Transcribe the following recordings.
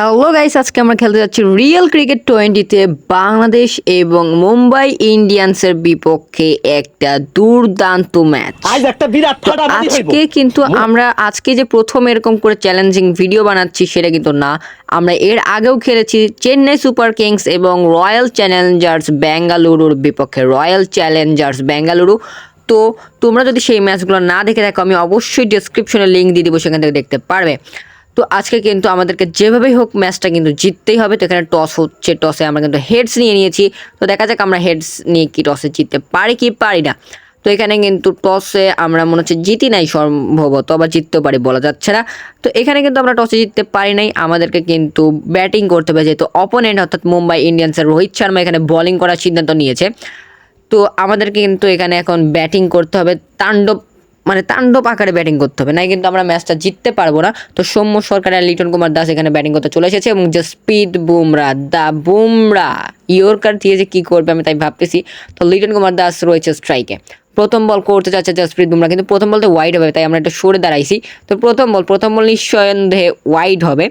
Hello guys আজকে আমরা খেলতে যাচ্ছি রিয়েল ক্রিকেট টোয়েন্টিতে বাংলাদেশ এবং মুম্বাই ইন্ডিয়ান্সের বিপক্ষে একটা দুর্দান্ত ম্যাচ আজ একটা বিরাট ফাটাফাটি হইব। আজকে কিন্তু আমরা আজকে যে প্রথম এরকম করে চ্যালেঞ্জিং ভিডিও বানাচ্ছি সেটা কিন্তু না। আমরা এর আগেও খেলেছি চেন্নাই সুপার কিংস এবং রয়্যাল চ্যালেঞ্জার্স বেঙ্গালুরুর বিপক্ষে রয়্যাল চ্যালেঞ্জার্স বেঙ্গালুরু তো তোমরা যদি সেই ম্যাচগুলো না দেখে থাকো আমি অবশ্যই ডিসক্রিপশনে লিঙ্ক দিয়ে দিব সেখান থেকে দেখতে পারবে। তো আজকে কিন্তু আমাদেরকে যেভাবেই হোক ম্যাচটা কিন্তু জিততেই হবে। তো এখানে টস হচ্ছে, টসে আমরা কিন্তু হেডস নিয়ে নিয়েছি। তো দেখা যাক আমরা হেডস নিয়ে কি টসে জিততে পারি কি পারি না। তো এখানে কিন্তু টসে আমরা মনে হচ্ছে জিতি নাই সম্ভবত, আবার জিততেও পারি বলা যাচ্ছে না। তো এখানে কিন্তু আমরা টসে জিততে পারি নাই। আমাদেরকে কিন্তু ব্যাটিং করতে হবে, যেহেতু অপোনেন্ট অর্থাৎ মুম্বাই ইন্ডিয়ান্সের রোহিত শর্মা এখানে বোলিং করার সিদ্ধান্ত নিয়েছে। তো আমাদেরকে কিন্তু এখানে এখন ব্যাটিং করতে হবে। তাণ্ডব মানে তাণ্ডব আকারে ব্যাটিং করতে হবে। নাই কিন্তু আমরা ম্যাচটা জিততে পারব না। তো সৌম্য সরকার আর লিটন কুমার দাস এখানে ব্যাটিং করতে চলে এসেছে এবং speed Bumrah the Bumrah yorker দিয়ে যে কী করবে আমি তাই ভাবতেছি। তো লিটন কুমার দাস রয়েছে স্ট্রাইকে প্রথম বল করতে চাচ্ছে জসপ্রীত বুমরা কিন্তু প্রথম বলতে ওয়াইড হবে, তাই আমরা একটু সরে দাঁড়াইছি। তো প্রথম বল প্রথম বল নিঃসন্দেহে ওয়াইড হবে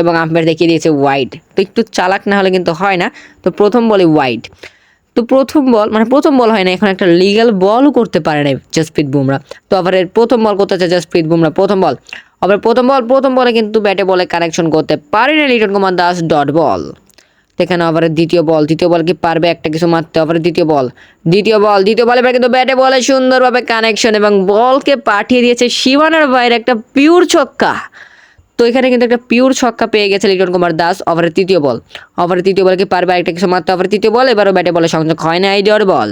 এবং আম্পায়ার দেখিয়ে দিয়েছে ওয়াইড তো একটু চালাক না হলে কিন্তু হয় না। তো প্রথম বলে ওয়াইড তো প্রথম বল মানে প্রথম বল হয় না, এখন একটা লিগাল বলও করতে পারে না জসপ্রীত বুমরা তো আবার প্রথম বল করতে চায় জসপ্রীত বুমরা প্রথম বল আবার প্রথম বল প্রথম বলে কিন্তু ব্যাটে বলে কানেকশন করতে পারে না লিটন কুমার দাস ডট বল এখানে আবার দ্বিতীয় বল দ্বিতীয় বল কি পারবে একটা কিছু মারতে? আবার দ্বিতীয় বল দ্বিতীয় বল দ্বিতীয় বলে কিন্তু ব্যাটে বলে সুন্দরভাবে কানেকশন এবং বলকে পাঠিয়ে দিয়েছে শিবানার বাইরে একটা পিওর ছক্কা। তো এখানে কিন্তু একটা পিওর ছক্কা পেয়ে গেছে লিটন কুমার দাস ওভারের তৃতীয় বল ওভারের তৃতীয় বলে কি পারবে একটা কিছু মারতে ওভারের তৃতীয় বল এবারও ব্যাটে বলে সংযোগ হয় না আইডিয়ার বল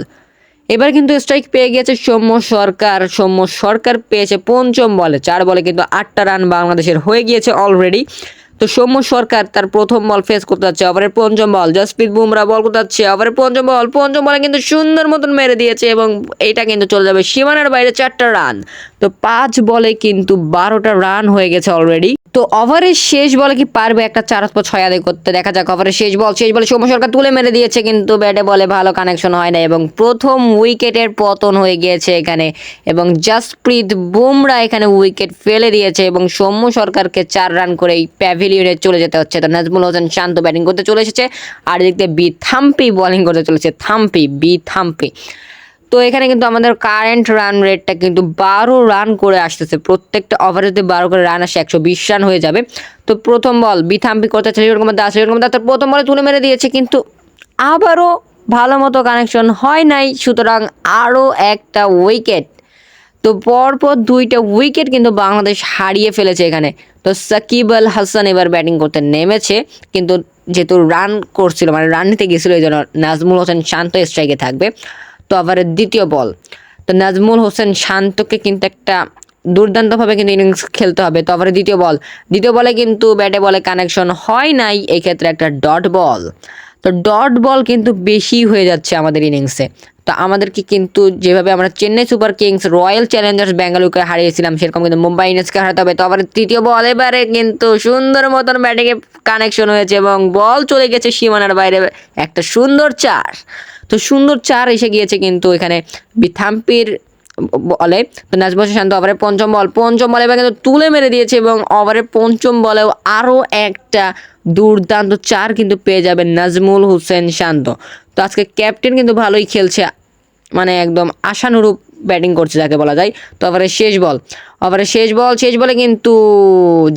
এবার কিন্তু স্ট্রাইক পেয়ে গেছে সৌম্য সরকার। সৌম্য সরকার পেয়েছে পঞ্চম বলে। চার বলে কিন্তু আটটা রান বাংলাদেশের হয়ে গিয়েছে অলরেডি তো সৌম্য সরকার তার প্রথম বল ফেস করতে যাচ্ছে ওভারের পঞ্চম বল জসপ্রীত বুমরা বল করতে যাচ্ছে ওভারের পঞ্চম বল পঞ্চম বলে কিন্তু সুন্দর মতন মেরে দিয়েছে এবং এটা কিন্তু চলে যাবে সীমানার বাইরে চারটা রান তো পাঁচ বলে কিন্তু বারোটা রান হয়ে গেছে অলরেডি তো ওভারের শেষ বলে কি পারবে একটা চার পর ছয় আদায় করতে? দেখা যাক ওভারের শেষ বল, শেষ বলে সৌম্য সরকার তুলে মেরে দিয়েছে, কিন্তু ব্যাটে বলে ভালো কানেকশন হয় না এবং প্রথম উইকেটের পতন হয়ে গিয়েছে এখানে এবং জাসপ্রীত বুমরা এখানে উইকেট ফেলে দিয়েছে এবং সৌম্য সরকারকে চার রান করেই প্যাভিলিয়নে চলে যেতে হচ্ছে। তো নাজমুল হোসেন শান্ত ব্যাটিং করতে চলে এসেছে, আর দিয়ে বি থাম্পি বোলিং করতে চলেছে, থাম্পি বি থাম্পি তো এখানে কিন্তু আমাদের কারেন্ট রান রেটটা কিন্তু বারো রান করে আসতেছে। প্রত্যেকটা ওভারে যদি বারো করে রান আসে, একশো বিশ রান হয়ে যাবে। তো প্রথম বল বিথাম্পি করতে চাই এরকম দাস এরকম দাস প্রথম বলে তুলে মেরে দিয়েছে, কিন্তু আবারও ভালো মতো কানেকশন হয় নাই। সুতরাং আরও একটা উইকেট তো পরপর দুইটা উইকেট কিন্তু বাংলাদেশ হারিয়ে ফেলেছে এখানে। তো সাকিব আল হাসান এবার ব্যাটিং করতে নেমেছে, কিন্তু যেহেতু রান করছিল মানে রান নিতে গেছিল, এই জন্য নাজমুল হোসেন শান্ত স্ট্রাইকে থাকবে। আবার দ্বিতীয় বল। তো নাজমুল হোসেন শান্তকে কিন্তু একটা দুর্দান্তভাবে কিন্তু ইনিংস খেলতে হবে। তো আবার দ্বিতীয় বল। দ্বিতীয় বলে কিন্তু ব্যাটে বলে কানেকশন হয় নাই এই ক্ষেত্রে একটা ডট বল তো ডট বল কিন্তু বেশি হয়ে যাচ্ছে আমাদের ইনিংসে তো আমাদেরকে কিন্তু যেভাবে আমরা Chennai Super Kings, Royal Challengers ব্যাঙ্গালুরুকে হারিয়েছিলাম, সেরকম কিন্তু মুম্বাই ইন্ডিয়ান্সকে হারাতে হবে। তো আবার তৃতীয় বল এবারে কিন্তু সুন্দর মতন ব্যাটিংয়ে কানেকশন হয়েছে এবং বল চলে গেছে সীমানার বাইরে। একটা সুন্দর চার। তো সুন্দর চার এসে গিয়েছে কিন্তু এখানে বিথাম্পির বলে। তো নাজমুল শান্ত ওভারের পঞ্চম বল, পঞ্চম বলে এবার কিন্তু তুলে মেরে দিয়েছে এবং ওভারের পঞ্চম বলেও আরও একটা দুর্দান্ত চার কিন্তু পেয়ে যাবে নাজমুল হোসেন শান্ত। তো আজকে ক্যাপ্টেন কিন্তু ভালোই খেলছে মানে একদম আশানুরূপ ব্যাটিং করছে যাকে বলা যায়। তো ওভারের শেষ বল ওভারের শেষ বল, শেষ বলে কিন্তু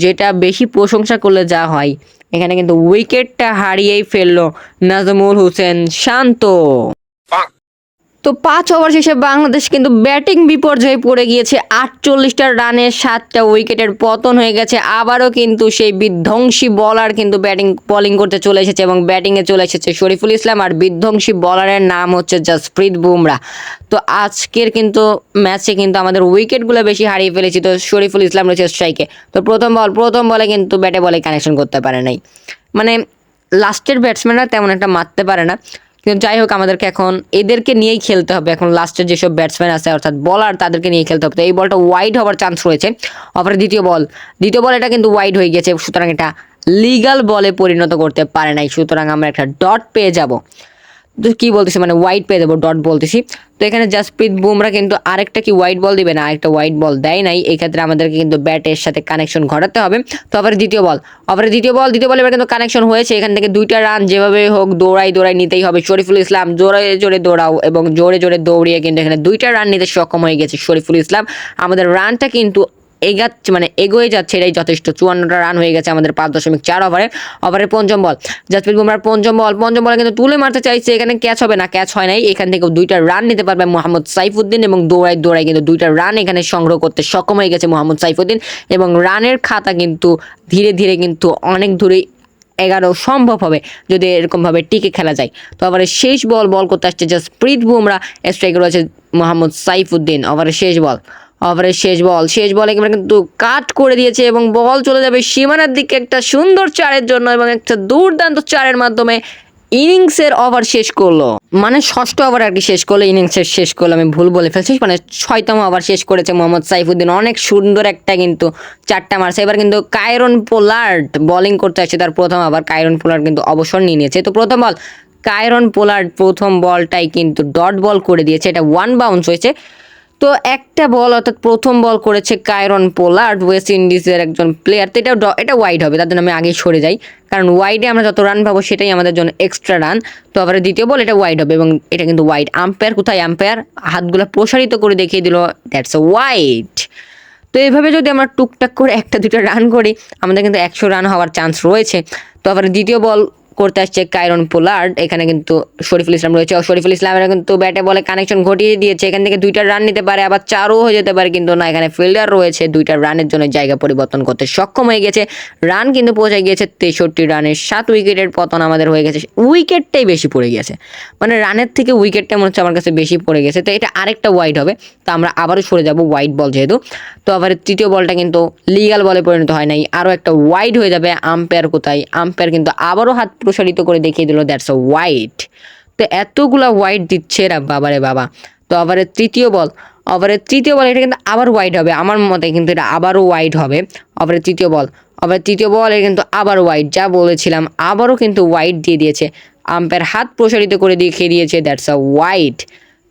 যেটা বেশি প্রশংসা করলে যা হয় এখানে কিন্তু উইকেটটা হারিয়েই ফেলল নাজমুল হোসেন শান্ত। তো পাঁচ ওভার শেষে বাংলাদেশ কিন্তু ব্যাটিং বিপর্যয়ে পড়ে গিয়েছে। আটচল্লিশটা রানে সাতটা উইকেটের পতন হয়ে গেছে। আবারও কিন্তু সেই বিধ্বংসী বলার কিন্তু ব্যাটিং বোলিং করতে চলে এসেছে এবং ব্যাটিংয়ে চলে এসেছে শরীফুল ইসলাম। আর বিধ্বংসী বলারের নাম হচ্ছে জাসপ্রীত বুমরা। তো আজকের কিন্তু ম্যাচে কিন্তু আমাদের উইকেটগুলো বেশি হারিয়ে ফেলেছি। তো শরীফুল ইসলাম রয়েছে স্ট্রাইকে তো প্রথম বল প্রথম বলে কিন্তু ব্যাটে বলে কানেকশন করতে পারে নাই। মানে লাস্টের ব্যাটসম্যানরা তেমন একটা মারতে পারে না। যাই হোক, আমাদেরকে এখন এদেরকে নিয়েই খেলতে হবে। এখন লাস্টের যেসব ব্যাটসম্যান আছে, অর্থাৎ বলার তাদেরকে নিয়ে খেলতে হবে। তো এই বলটা ওয়াইড হওয়ার চান্স রয়েছে। অপরে দ্বিতীয় বল দ্বিতীয় বল এটা কিন্তু ওয়াইড হয়ে গেছে, সুতরাং এটা লিগাল বলে পরিণত করতে পারে নাই। সুতরাং আমরা একটা ডট পেয়ে যাব। তো কি বলতেছি মানে হোয়াইট পেয়ে দেবো ডট বলতেছি। তো এখানে জাসপ্রীত বুমরা কিন্তু আরেকটা কি হোয়াইট বল দিবে? না, আরেকটা হোয়াইট বল দেয় নাই। এই ক্ষেত্রে আমাদেরকে কিন্তু ব্যাটের সাথে কানেকশন ঘটাতে হবে। তো আবার দ্বিতীয় বল আবার দ্বিতীয় বল দ্বিতীয় বল এবার কিন্তু কানেকশন হয়েছে। এখান থেকে দুইটা রান যেভাবে হোক দৌড়াই দৌড়াই নিতেই হবে। শরীফুল ইসলাম জোরে জোরে দৌড়াও এবং জোরে জোরে দৌড়িয়ে কিন্তু এখানে দুইটা রান নিতে সক্ষম হয়ে গেছে শরীফুল ইসলাম। আমাদের রানটা কিন্তু এগাচ্ছে মানে এগোয়ে যাচ্ছে এটাই যথেষ্ট। চুয়ান্নটা রান হয়ে গেছে আমাদের পাঁচ দশমিক চার ওভারে ওভারের পঞ্চম বল জাসপ্রীত বুমরার পঞ্চম বল পঞ্চম বলে কিন্তু তুলে মারতে চাইছে। এখানে ক্যাচ হবে না ক্যাচ হয় নাই। এখান থেকে দুইটা রান নিতে পারবে মোহাম্মদ সাইফুদ্দিন এবং দৌড়ায় দৌড়ায় কিন্তু দুইটা রান এখানে সংগ্রহ করতে সক্ষম হয়ে গেছে মোহাম্মদ সাইফুদ্দিন। এবং রানের খাতা কিন্তু ধীরে ধীরে কিন্তু অনেক দূরে এগারো সম্ভব হবে যদি এরকমভাবে টিকে খেলা যায়। তো আবার শেষ বল বল করতে আসছে জাসপ্রীত বুমরা স্ট্রাইকার রয়েছে মোহাম্মদ সাইফুদ্দিন। ওভারের শেষ বল ওভারের শেষ বল। শেষ বল একেবারে কিন্তু কাট করে দিয়েছে এবং বল চলে যাবে সীমানার দিকে একটা সুন্দর চারের জন্য এবং একটা দুর্দান্ত চারের মাধ্যমে ইনিংসের ওভার শেষ করল। মানে ষষ্ঠ ওভার আর কি শেষ করল, ইনিংসের শেষ করল, আমি ভুল বলে ফেলছি। মানে ছয়তম ওভার শেষ করেছে মোহাম্মদ সাইফুদ্দিন। অনেক সুন্দর একটা কিন্তু চারটা মারছে। এবার কিন্তু কায়রন পোলার্ড বলিং করতে আসছে তার প্রথম ওভার। কায়রন পোলার্ড কিন্তু অবসর নিয়ে নিয়েছে। তো প্রথম বল, কায়রন পোলার্ড প্রথম বলটাই কিন্তু ডট বল করে দিয়েছে। এটা ওয়ান বাউন্স হয়েছে। তো একটা বল অর্থাৎ প্রথম বল করেছে কায়রন পোলার্ড, ওয়েস্ট ইন্ডিজের একজন প্লেয়ার তো এটা এটা ওয়াইড হবে, তার জন্য আমি আগে সরে যাই। কারণ ওয়াইডে আমরা যত রান পাবো সেটাই আমাদের জন্য এক্সট্রা রান তো আবার দ্বিতীয় বল এটা ওয়াইড হবে এবং এটা কিন্তু ওয়াইড আম্পায়ার কোথায়? আম্পায়ার হাতগুলো প্রসারিত করে দেখিয়ে দিল দ্যাটস এ ওয়াইড তো এইভাবে যদি আমরা টুকটাক করে একটা দুটো রান করি, আমাদের কিন্তু একশো রান হওয়ার চান্স রয়েছে। তো আবার দ্বিতীয় বল করতে আসছে কাইরন পোলার্ড। এখানে কিন্তু শরীফুল ইসলাম রয়েছে। শরীফুল ইসলামের কিন্তু ব্যাটে বলে কানেকশন ঘটিয়ে দিয়েছে। এখান থেকে দুইটা রান নিতে পারে, আবার চারও হয়ে যেতে পারে, কিন্তু না, এখানে ফিল্ডার রয়েছে। দুইটা রানের জন্য জায়গা পরিবর্তন করতে সক্ষম হয়ে গেছে। রান কিন্তু পৌঁছে গিয়েছে তেষট্টি রানের সাত উইকেটের পতন আমাদের হয়ে গেছে। উইকেটটাই বেশি পড়ে গেছে মানে রানের থেকে উইকেটটা মনে হচ্ছে আমার কাছে বেশি পড়ে গেছে। তো এটা আরেকটা ওয়াইড হবে। তো আমরা আবারও সরে যাব ওয়াইড বল যেহেতু। তো আবার তৃতীয় বলটা কিন্তু লিগাল বলে পরিণত হয় নাই। আরও একটা ওয়াইড হয়ে যাবে। আম্পায়ার কোথায়? আম্পায়ার কিন্তু আবারও হাত প্রসারিত করে দেখিয়ে দিল দ্যাটস হোয়াইট তো এতগুলা হোয়াইট দিচ্ছে এরা, বাবারে বাবা। তো আবার তৃতীয় বল ওভারের তৃতীয় বল, এটা কিন্তু আবার হোয়াইট হবে। আমার মতে কিন্তু এটা আবারও হোয়াইট হবে। ওভারের তৃতীয় বল, আবার তৃতীয় বল কিন্তু আবার হোয়াইট যা বলেছিলাম, আবারও কিন্তু হোয়াইট দিয়ে দিয়েছে। আম্পায়ার হাত প্রসারিত করে দেখিয়ে দিয়েছে দ্যাটস আ ওয়াইড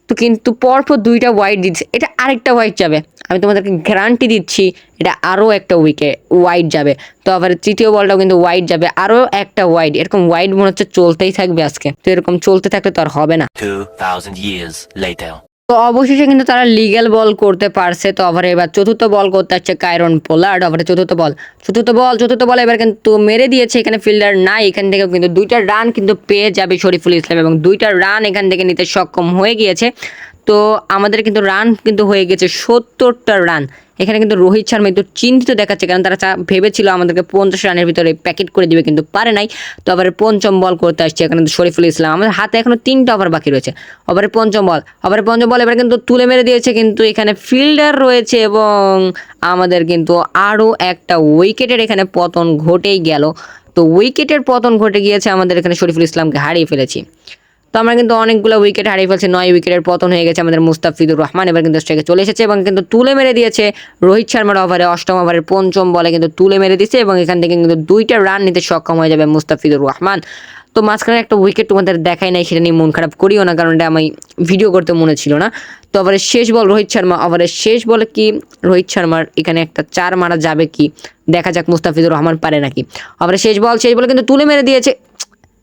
তো কিন্তু পরপর দুইটা ওয়াইড দিচ্ছে। এটা আরেকটা ওয়াইড যাবে। আমি তোমাদেরকে গ্যারান্টি দিচ্ছি এটা আরও একটা উইকে ওয়াইড যাবে। তো আবার তৃতীয় বলটাও কিন্তু ওয়াইড যাবে আরও একটা ওয়াইড এরকম ওয়াইড মনে হচ্ছে চলতেই থাকবে আজকে। তো এরকম চলতে থাকলে তো আর হবে না। 2,000 years later. তো অবশেষে কিন্তু তারা লিগ্যাল বল করতে পারছে। তো ওভারে এবার চতুর্থ বল করতে হচ্ছে কায়রন পোলার্ড। ওভারে চতুর্থ বল চতুর্থ বল চতুর্থ বল এবার কিন্তু মেরে দিয়েছে। এখানে ফিল্ডার নাই, এখান থেকে কিন্তু দুইটা রান কিন্তু পেয়ে যাবে শরীফুল ইসলাম এবং দুইটা রান এখান থেকে নিতে সক্ষম হয়ে গিয়েছে। তো আমাদের কিন্তু রান কিন্তু হয়ে গেছে সত্তরটা রান এখানে কিন্তু রোহিত শর্মা একটু চিন্তিত দেখাচ্ছে, কারণ তারা ভেবেছিল আমাদেরকে পঞ্চাশ রানের ভিতরে প্যাকেট করে দিবে, কিন্তু পারে নাই। তো আবার পঞ্চম বল করতে আসছে এখানে শরীফুল ইসলাম। আমাদের হাতে এখনও তিনটা ওভার বাকি রয়েছে। ওভারে পঞ্চম বল ওভারে পঞ্চম বল এবার কিন্তু তুলে মেরে দিয়েছে, কিন্তু এখানে ফিল্ডার রয়েছে এবং আমাদের কিন্তু আরও একটা উইকেটের এখানে পতন ঘটেই গেল। তো উইকেটের পতন ঘটে গিয়েছে আমাদের এখানে শরীফুল ইসলামকে হারিয়ে ফেলেছি। তো আমরা কিন্তু অনেকগুলো উইকেট হারিয়ে ফেলছি। নয় উইকেটের পতন হয়ে গেছে আমাদের মুস্তাফিজুর রহমান, এবার কিন্তু স্ট্রাইকে চলে এসেছে এবং কিন্তু তুলে মেরে দিয়েছে রোহিত শর্মার ওভারে অষ্টম ওভারের পঞ্চম বলে কিন্তু তুলে মেরে দিয়েছে এবং এখান থেকে কিন্তু দুইটা রান নিতে সক্ষম হয়ে যাবে মুস্তাফিজুর রহমান। তো মাঝখানে একটা উইকেট তোমাদের দেখাই নাই, সেটা নিয়ে মন খারাপ করিও না, কারণ এটা আমি ভিডিও করতে মনে ছিল না। তো ওভারের শেষ বল রোহিত শর্মা ওভারের শেষ বলে কি? রোহিত শর্মার এখানে একটা চার মারা যাবে কি? দেখা যাক মুস্তাফিজুর রহমান পারে নাকি। ওভারের শেষ বল শেষ বলে কিন্তু তুলে মেরে দিয়েছে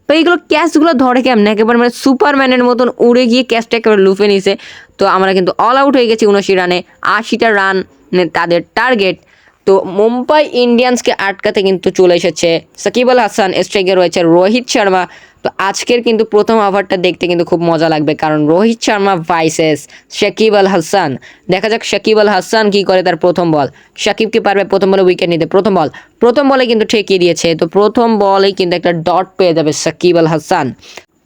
তো এইগুলো ক্যাচগুলো ধরে কেমন? একেবারে মানে সুপারম্যানের মতন উড়ে গিয়ে ক্যাচটা একেবারে লুফে নিছে। তো আমরা কিন্তু অল আউট হয়ে গেছি উনআশি রানে আশিটা রান তাদের টার্গেট তো মুম্বাই ইন্ডিয়ানসকে আটকাতে কিন্তু চলে এসেছে। সাকিব আল হাসান স্ট্রাইকে রয়েছে রোহিত শর্মা। তো আজকের কিন্তু প্রথম ওভারটা দেখতে কিন্তু খুব মজা লাগবে, কারণ রোহিত শর্মা ভাইসেস শাকিব আল হাসান। দেখা যাক শাকিব আল হাসান কি করে তার প্রথম বল। শাকিব কি পারবে প্রথম বলে উইকেট নিতে? প্রথম বল। প্রথম বলে কিন্তু ঠেকিয়ে দিয়েছে, তো প্রথম বলেই কিন্তু একটা ডট পেয়ে যাবে সাকিব আল হাসান।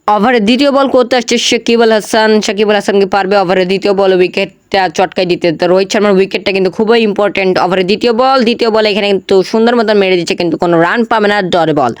ওভারে দ্বিতীয় বল করতে আসছে শাকিব আল হাসান। শাকিব আল হাসান কি পারবে? ওভারে দ্বিতীয় বল উইকেট চটকাই দিতে। তো রোহিত শর্মার উইকেটটা কিন্তু খুবই ইম্পর্টেন্ট ওভারে দ্বিতীয় বল। দ্বিতীয় বলে এখানে কিন্তু সুন্দর মতন মেরে দিচ্ছে, কিন্তু কোনো রান পাবে না ডট বল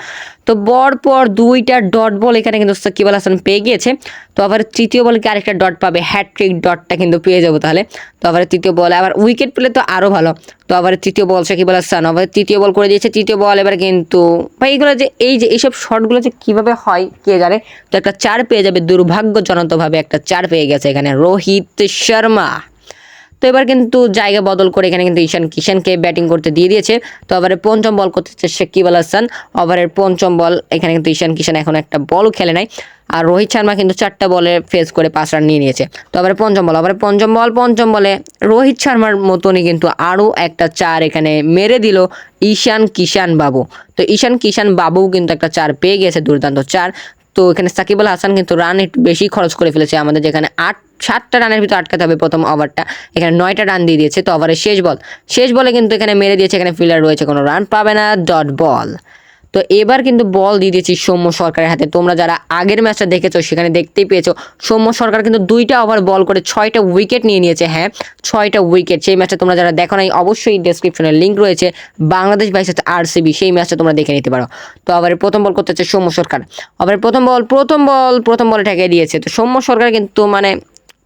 তো বর পর দুইটা ডট বল এখানে কিন্তু সাকিব আল হাসান পেয়ে গিয়েছে। তো আবার তৃতীয় বলকে আরেকটা ডট পাবে হ্যাট্রিক ডটটা কিন্তু পেয়ে যাব তাহলে। তো আবার তৃতীয় বল, আবার উইকেট পেলে তো আরও ভালো। তো আবার তৃতীয় বল সাকিব আল হাসান আবার তৃতীয় বল করে দিয়েছে, তৃতীয় বল এবার কিন্তু ভাই এগুলো যে এই যে এইসব শটগুলো যে কীভাবে হয় কে জানে? তো একটা চার পেয়ে যাবে দুর্ভাগ্যজনকভাবে, একটা চার পেয়ে গেছে এখানে রোহিত শর্মা। তো এবার কিন্তু জায়গা বদল করে এখানে কিন্তু ঈশান কিষানকে ব্যাটিং করতে দিয়ে দিয়েছে। তো ওভারে পঞ্চম বল করতেছে সাকিব আল হাসান ওভারের পঞ্চম বল এখানে কিন্তু ঈশান কিষান এখন একটা বলও খেলে নাই। আর রোহিত শর্মা কিন্তু চারটা বলে ফেস করে পাঁচ রান নিয়ে নিয়েছে। তো আবার পঞ্চম বল আবার পঞ্চম বল পঞ্চম বলে রোহিত শর্মার মতনই কিন্তু আরও একটা চার এখানে মেরে দিল ঈশান কিষান বাবু। তো ঈশান কিষান বাবু কিন্তু একটা চার পেয়ে গেছে দুর্দান্ত চার। তো এখানে সাকিব আল হাসান কিন্তু রান একটু বেশি খরচ করে ফেলেছে আমাদের যেখানে আট সাতটা রানের ভিতর আটকাতে হবে প্রথম ওভারটা। এখানে নয়টা রান দিয়ে দিয়েছে, তো ওভারের শেষ বল। শেষ বলে কিন্তু এখানে মেরে দিয়েছে, এখানে ফিল্ডার রয়েছে, কোনো রান পাবে না, ডট বল। তো এবার কিন্তু বল দিয়ে দিয়েছি সৌম্য সরকারের হাতে। তোমরা যারা আগের ম্যাচটা দেখেছ, সেখানে দেখতেই পেয়েছ, সৌম্য সরকার কিন্তু দুইটা ওভার বল করে ছয়টা উইকেট নিয়ে নিয়েছে হ্যাঁ ছয়টা উইকেট। সেই ম্যাচটা তোমরা যারা দেখো নাই, অবশ্যই ডেসক্রিপশনে লিঙ্ক রয়েছে। বাংলাদেশ ভাইসেস আরসিবি সেই ম্যাচটা তোমরা দেখে নিতে পারো। তো আবার প্রথম বল করতে হচ্ছে সৌম্য সরকার। আবার প্রথম বল প্রথম বল, প্রথম বলে ঠেকে দিয়েছে। তো সৌম্য সরকার কিন্তু মানে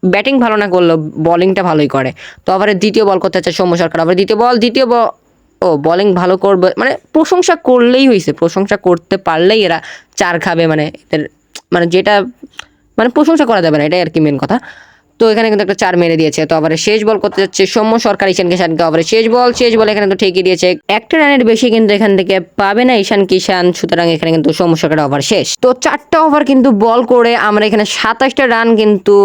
ব্যাটিং ভালো না করলেও বলিংটা ভালোই করে। তো আবার দ্বিতীয় বল করতে হচ্ছে সৌম্য সরকার। আবার দ্বিতীয় বল দ্বিতীয় ও বলিং ভালো করবে মানে প্রশংসা করলেই হয়েছে প্রশংসা করতে পারলেই এরা চার খাবে মানে এদের মানে যেটা মানে প্রশংসা করা যাবে না, এটাই আর কি মেন কথা। তো এখানে কিন্তু একটা চার মেরে দিয়েছে। তো আবার শেষ বল করতে যাচ্ছে সৌম্য সরকার, ঈশান কিষানকে আবার শেষ বল শেষ বল এখানে তো ঠিকই দিয়েছে। একটা রানের বেশি কিন্তু এখান থেকে পাবে না ঈশান কিষান। সুতরাং এখানে কিন্তু সৌম্য সরকার ওভার শেষ। তো চারটা ওভার কিন্তু বল করে আমরা এখানে সাতাশটা রান কিন্তু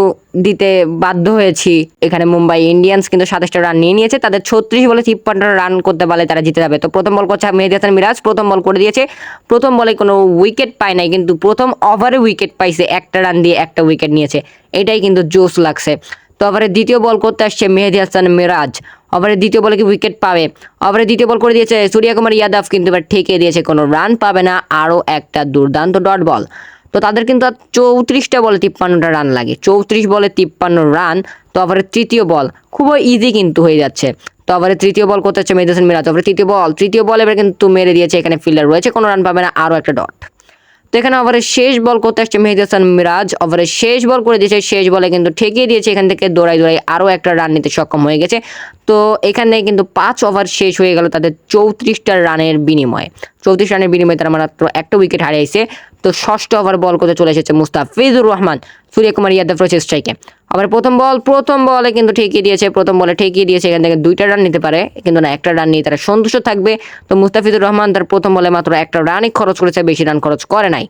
দিতে বাধ্য হয়েছি। এখানে মুম্বাই ইন্ডিয়ান্স কিন্তু সাতাশটা রান নিয়ে নিয়েছে। তাদের ছত্রিশ বলে তিপ্পান্ন রান করতে পারলে তারা জিতে যাবে। তো প্রথম বল করছে মেহেদি হাসান মিরাজ। প্রথম বল করে দিয়েছে। প্রথম বলে কোনো উইকেট পায় নাই, কিন্তু প্রথম ওভারে উইকেট পাইছে। একটা রান দিয়ে একটা উইকেট নিয়েছে। এটাই কিন্তু জোশ লাগছে। তো ওভারে দ্বিতীয় বল করতে আসছে মেহেদি হাসান মিরাজ। ওভারে দ্বিতীয় বলে কি উইকেট পাবে? ওভারে দ্বিতীয় বল করে দিয়েছে সূর্য কুমার ইয়াদব কিন্তু এবার ঠেকে দিয়েছে। কোনো রান পাবে না। আরও একটা দুর্দান্ত ডট বল তো তাদের কিন্তু আর চৌত্রিশটা বলে তিপ্পান্নটা রান লাগে। চৌত্রিশ বলে তিপ্পান্ন রান তো আবার তৃতীয় বল খুবই ইজি কিন্তু হয়ে যাচ্ছে। তো আবার তৃতীয় বল করতে হচ্ছে মেদিসন মিরাজ। তারপরে তৃতীয় বল তৃতীয় বল এবার কিন্তু মেরে দিয়েছে, এখানে ফিল্ডার রয়েছে, কোনো রান পাবে না, আরও একটা ডট তো এখানে ওভারের শেষ বল করতে আসছে মেহেদি হাসান মিরাজ। ওভারের শেষ বল করে দিয়েছে, শেষ বলে কিন্তু ঠেকিয়ে দিয়েছে। এখান থেকে দৌড়াই দৌড়াই আরও একটা রান নিতে সক্ষম হয়ে গেছে। তো এখানে কিন্তু পাঁচ ওভার শেষ হয়ে গেল তাদের চৌত্রিশটা রানের বিনিময়ে। চৌত্রিশ রানের বিনিময়ে তারা মাত্র একটা উইকেট হারিয়েছে। তো ষষ্ঠ ওভার বল করতে চলে এসেছে মুস্তাফিজুর রহমান। সূর্যকুমার ইয়াদব রয়েছে স্ট্রাইকে আবার প্রথম বল, প্রথম বলে কিন্তু ঠেকিয়ে দিয়েছে, প্রথম বলে ঠেকিয়ে দিয়েছে, এখান থেকে দুইটা রান নিতে পারে। কিন্তু না, একটা রান নিয়ে তারা সন্তুষ্ট থাকবে। তো মুস্তাফিজুর রহমান তার প্রথম বলে মাত্র একটা রানই খরচ করেছে, বেশি রান খরচ করে নাই।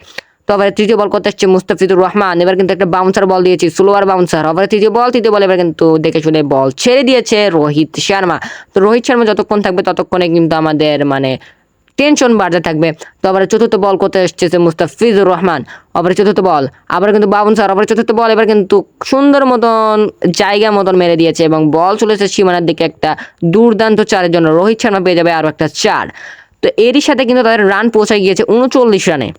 তো আবার তৃতীয় বল করতে আসছে মুস্তাফিজুর রহমান। এবার কিন্তু একটা বাউন্সার বল দিয়েছি স্লোয়ার বাউন্সার আবার তৃতীয় বল তৃতীয় বল এবার কিন্তু দেখে শুনে বল ছেড়ে দিয়েছে রোহিত শর্মা। তো রোহিত শর্মা যতক্ষণ থাকবে ততক্ষণে কিন্তু আমাদের মানে টেনশন বাড়তে থাকবে। তো আবার চতুর্থ বল করতে এসেছে মুস্তাফিজুর রহমান? আবার চতুর্থ বল আবার কিন্তু বাবন স্যার আবার চতুর্থ বল এবার কিন্তু সুন্দর মতন জায়গা মতন মেরে দিয়েছে এবং বল চলেছে সীমানার দিকে একটা দুর্দান্ত চারের জন্য রোহিত শর্মা পেয়ে যাবে আরও একটা চার। তো এরই সাথে কিন্তু তাদের রান পৌঁছে গিয়েছে উনচল্লিশ রানে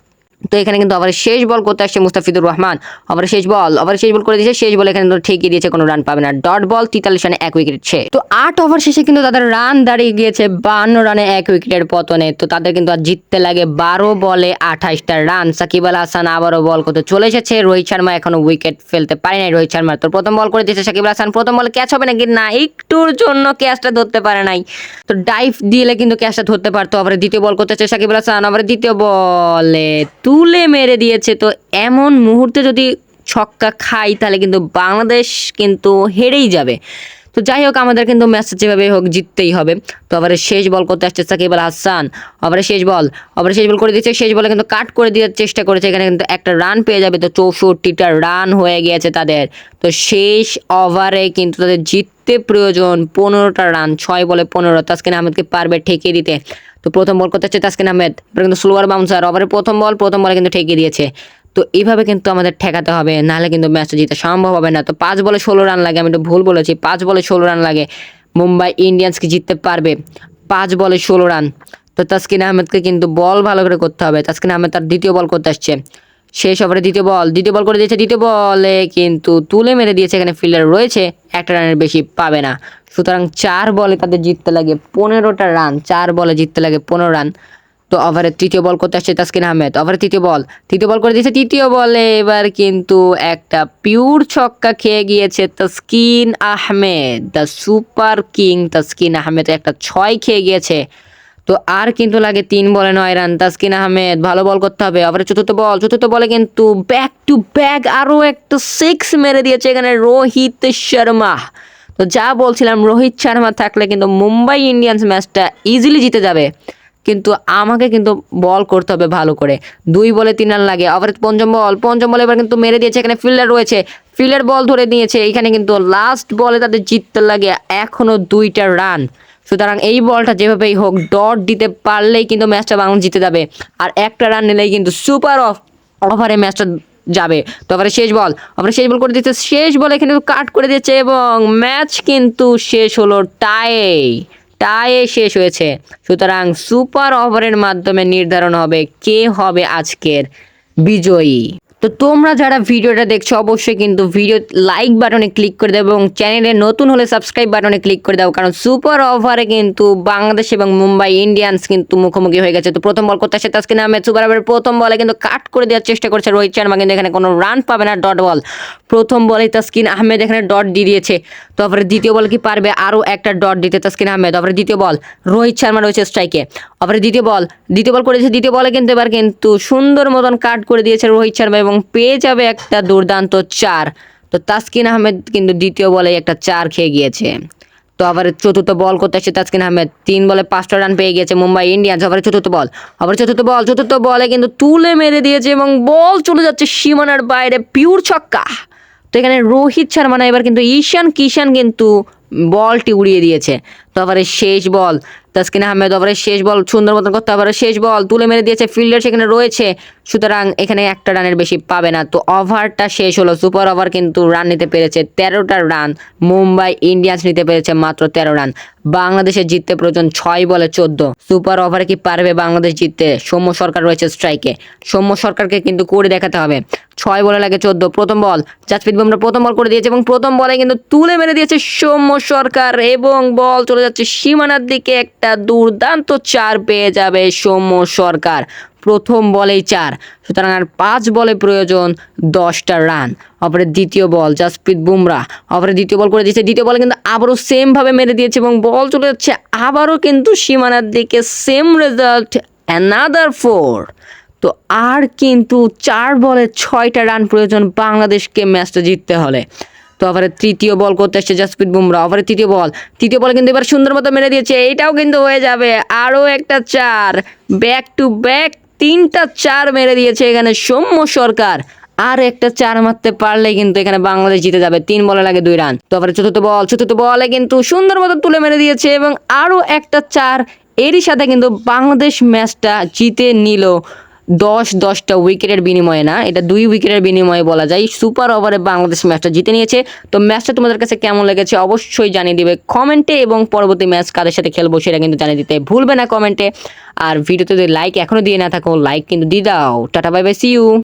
তো এখানে কিন্তু আবার শেষ বল করতে আসছে মুস্তাফিদুর রহমান। আবার শেষ বল, আবার শেষ বল করে দিয়েছে, শেষ বল এখানে ঠেকিয়ে দিয়েছে, কোনো রান পাবে না। ডট বল তিতাল্লিশ রানে এক উইকেট ছে। তো আট ওভার শেষে কিন্তু তাদের রান দাঁড়িয়ে গিয়েছে, বান্ন রানে এক উইকেটের পতনে। তো তাদের কিন্তু আর জিততে লাগে বারো বলে আঠাশটা রান সাকিব আল হাসান আবারও বল করতে চলে এসেছে। রোহিত শর্মা এখনও উইকেট ফেলতে পারে নাই রোহিত শর্মা তো প্রথম বল করে দিয়েছে সাকিব আল হাসান। প্রথম বলে ক্যাচ হবে নাকি? না, একটুর জন্য ক্যাচটা ধরতে পারে নাই। তো ডাইভ দিলে কিন্তু ক্যাচটা ধরতে পারতো। আবার দ্বিতীয় বল করতে চায় সাকিব আল হাসান। আবার দ্বিতীয় বলে তুলে মেরে দিয়েছে। তো এমন মুহূর্তে যদি ছক্কা খাই, তাহলে কিন্তু বাংলাদেশ কিন্তু হেরেই যাবে। তো যাই হোক, আমাদের কিন্তু ম্যাচটা যেভাবে হোক জিততেই হবে। তো আবার শেষ বল করতে আসছে সাকিব আল হাসান। আবার শেষ বল আবার শেষ বল করে দিচ্ছে শেষ বলে কিন্তু কাট করে দেওয়ার চেষ্টা করেছে। এখানে কিন্তু একটা রান পেয়ে যাবে। তো চৌষট্টিটা রান হয়ে গিয়েছে তাদের। তো শেষ ওভারে কিন্তু তাদের জিততে প্রয়োজন। পনেরোটা রান, ছয় বলে পনেরো। তাসকিন আহমেদকে পারবে ঠেকিয়ে দিতে। তো প্রথম বল করতে হচ্ছে তাসকিন আহমেদ। কিন্তু স্লোয়ার বাউন্সার ওভারে প্রথম বল, প্রথম বলে কিন্তু ঠেকিয়ে দিয়েছে। তো এইভাবে কিন্তু আমাদের ঠেকাতে হবে, নাহলে কিন্তু ম্যাচটা জিতে সম্ভব হবে না। তো পাঁচ বলে ষোলো রান লাগে, আমি একটু ভুল বলেছি। পাঁচ বলে ষোলো রান লাগে, মুম্বাই ইন্ডিয়ান্সকে জিততে পারবে। পাঁচ বলে ষোলো রান। তো তাসকিন আহমেদকে কিন্তু বল ভালো করে করতে হবে। তাসকিন আহমেদ তার দ্বিতীয় বল করতে আসছে। শেষ ওভারে দ্বিতীয় বল দ্বিতীয় বল করে দিয়েছে দ্বিতীয় বলে, কিন্তু তুলে মেরে দিয়েছে এখানে ফিল্ডার রয়েছে, একটা রানের বেশি পাবে না। সুতরাং চার বলে তাদের জিততে লাগে পনেরোটা রান, চার বলে জিততে লাগে পনেরো রান। তো ওভারে তৃতীয় বল করতে আসছে তাসকিন আহমেদ, ওভারে তৃতীয় বল তৃতীয় বল করে দিয়েছে তৃতীয় বলে, এবার কিন্তু একটা পিওর ছক্কা খেয়ে গিয়েছে Taskin Ahmed the Super King Taskin Ahmed একটা ছয় খেয়ে গিয়েছে। তো আর কিন্তু লাগে তিন বলে নয় রান। তাসকিন আহমেদ, ভালো বল করতে হবে। আবার চতুর্থ বল, চতুর্থ বলে কিন্তু ব্যাক টু ব্যাক আরও একটা সিক্স মেরে দিয়েছে এখানে রোহিত শর্মা। তো যা বলছিলাম, রোহিত শর্মা থাকলে কিন্তু মুম্বাই ইন্ডিয়ান্স ম্যাচটা ইজিলি জিতে যাবে। কিন্তু আমাকে কিন্তু বল করতে হবে ভালো করে। দুই বলে তিন রান লাগে। আবার পঞ্চম বল, পঞ্চম বলে এবার কিন্তু মেরে দিয়েছে এখানে ফিল্ডার রয়েছে। ফিল্ডার বল ধরে নিয়েছে। এখানে কিন্তু লাস্ট বলে তাদের জিততে লাগে এখনও দুইটা রান। সুতরাং এই বলটা যেভাবেই হোক, ডট দিতে পারলেই কিন্তু ম্যাচটা বাংলা জিতে যাবে। আর একটা রান নিলেই কিন্তু সুপার অফ ওভারে ম্যাচটা যাবে। তো আবার শেষ বল আবার শেষ বল করে দিচ্ছে শেষ বল এখানে কাট করে দিয়েছে এবং ম্যাচ কিন্তু শেষ হলো টায়ে টায়ে শেষ হয়েছে। সুতরাং সুপার ওভারের মাধ্যমে নির্ধারণ হবে কে হবে আজকের বিজয়ী। তো তোমরা যারা ভিডিওটা দেখছ, অবশ্যই কিন্তু ভিডিও লাইক বাটনে ক্লিক করে দাও এবং চ্যানেলে নতুন হলে সাবস্ক্রাইব বাটনে ক্লিক করে দাও, কারণ সুপার ওভারে কিন্তু বাংলাদেশ এবং মুম্বাই ইন্ডিয়ান্স কিন্তু মুখোমুখি হয়ে গেছে। তো প্রথম বল করতে আসে? তাসকিন আহমেদ সুপার ওভারের প্রথম বলে কিন্তু কাট করে দেওয়ার চেষ্টা করছে রোহিত শর্মা, কিন্তু এখানে কোনো রান পাবে না ডট বল প্রথম বলে তাসকিন আহমেদ এখানে ডট দিয়ে দিয়েছে। তারপরে দ্বিতীয় বল কি পারবে? আরও একটা ডট দিতে তাসকিন আহমেদ। তারপরে দ্বিতীয় বল রোহিত শর্মা রয়েছে স্ট্রাইকে তারপরে দ্বিতীয় বল। দ্বিতীয় বল করেছে, দ্বিতীয় বলে কিন্তু এবার কিন্তু সুন্দর মতন কাট করে দিয়েছে রোহিত শর্মা এবং পেয়ে যাবে একটা দুর্দান্ত চার। তো তাসকিন আহমেদ কিন্তু দ্বিতীয় বলে একটা চার খেয়ে গিয়েছে। তো আবার চতুর্থ বল করতে আসছে তাসকিন আহমেদ। তিন বলে পাঁচটা রান পেয়ে গেছে মুম্বাই ইন্ডিয়ান্স, আবার চতুর্থ বল। আবার চতুর্থ বল, চতুর্থ বলে কিন্তু তুলে মেরে দিয়েছে এবং বল চলে যাচ্ছে সীমানার বাইরে, পিওর ছক্কা। তো এখানে রোহিত শর্মা না, এবার কিন্তু ঈশান কিষান কিন্তু বলটি উড়িয়ে দিয়েছে। তো আবার শেষ বল, তাসকিন আহমেদ ওভারের শেষ বল, সুন্দর মতন করতে আবার শেষ বল, তুলে মেরে দিয়েছে, ফিল্ডার সেখানে রয়েছে। সুতরাং এখানে একটা রানের বেশি পাবে না। তো ওভারটা শেষ হলো, সুপার ওভার কিন্তু রান নিতে পেরেছে তেরোটা রান মুম্বাই ইন্ডিয়ান্স নিতে পেরেছে মাত্র তেরো রান বাংলাদেশে জিততে প্রয়োজন ছয় বলে চোদ্দ। সুপার ওভারে কি পারবে বাংলাদেশ জিততে? সৌম্য সরকার রয়েছে স্ট্রাইকে সৌম্য সরকারকে কিন্তু করে দেখাতে হবে। ছয় বলে লাগে চোদ্দ। প্রথম বল, জাসপ্রীত বুমরা প্রথম বল করে দিয়েছে এবং প্রথম বলে কিন্তু তুলে মেরে দিয়েছে সৌম্য সরকার এবং বল চলে যাচ্ছে সীমানার দিকে। একটা দুর্দান্ত চার পেয়ে যাবে সৌম্য সরকার। প্রথম বলেই চার। সুতরাং আর পাঁচ বলে প্রয়োজন দশটা রান। অপরে দ্বিতীয় বল জাসপ্রীত বুমরা। অপরে দ্বিতীয় বল করে দিয়েছে। দ্বিতীয় বলে কিন্তু আবারও সেমভাবে মেরে দিয়েছে এবং বল চলে যাচ্ছে আবারও কিন্তু সীমানার দিকে। সেম রেজাল্ট অ্যানাদার ফোর তো আর কিন্তু চার বলে ছয়টা রান প্রয়োজন বাংলাদেশকে ম্যাচটা জিততে হলে। তো আবার তৃতীয় বল করতে আসছে জাসপ্রীত বুমরা। আবার তৃতীয় বল। তৃতীয় বল কিন্তু এবার সুন্দর মতো মেরে দিয়েছে। এটাও কিন্তু হয়ে যাবে। আরও একটা চার। ব্যাক টু ব্যাক তিনটা চার মেরে দিয়েছে এখানে সৌম্য সরকার। আর একটা চার মারতে পারলে কিন্তু এখানে বাংলাদেশ জিতে যাবে তিন বলে লাগে দুই রান। তো আবার চতুর্থ বল। চতুর্থ বলে কিন্তু সুন্দর মতো তুলে মেরে দিয়েছে এবং আরও একটা চার। এরই সাথে কিন্তু বাংলাদেশ ম্যাচটা জিতে নিল। দশ, দশটা উইকেটের বিনিময়ে না, এটা দুই উইকেটের বিনিময়ে বলা যায়। সুপার ওভারে বাংলাদেশ ম্যাচটা জিতে নিয়েছে। তো ম্যাচটা তোমাদের কাছে কেমন লেগেছে অবশ্যই জানিয়ে দিবে কমেন্টে এবং পরবর্তী ম্যাচ কাদের সাথে খেলব সেটা কিন্তু জানিয়ে দিতে ভুলবে না কমেন্টে। আর ভিডিওতে যদি লাইক এখনও দিয়ে না থাকো লাইক কিন্তু দিয়ে দাও। Tata bye bye see you